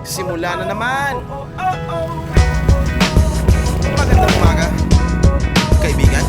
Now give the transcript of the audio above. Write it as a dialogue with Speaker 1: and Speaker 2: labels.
Speaker 1: Magsisimula na naman. Magandang umaga, kaibigan.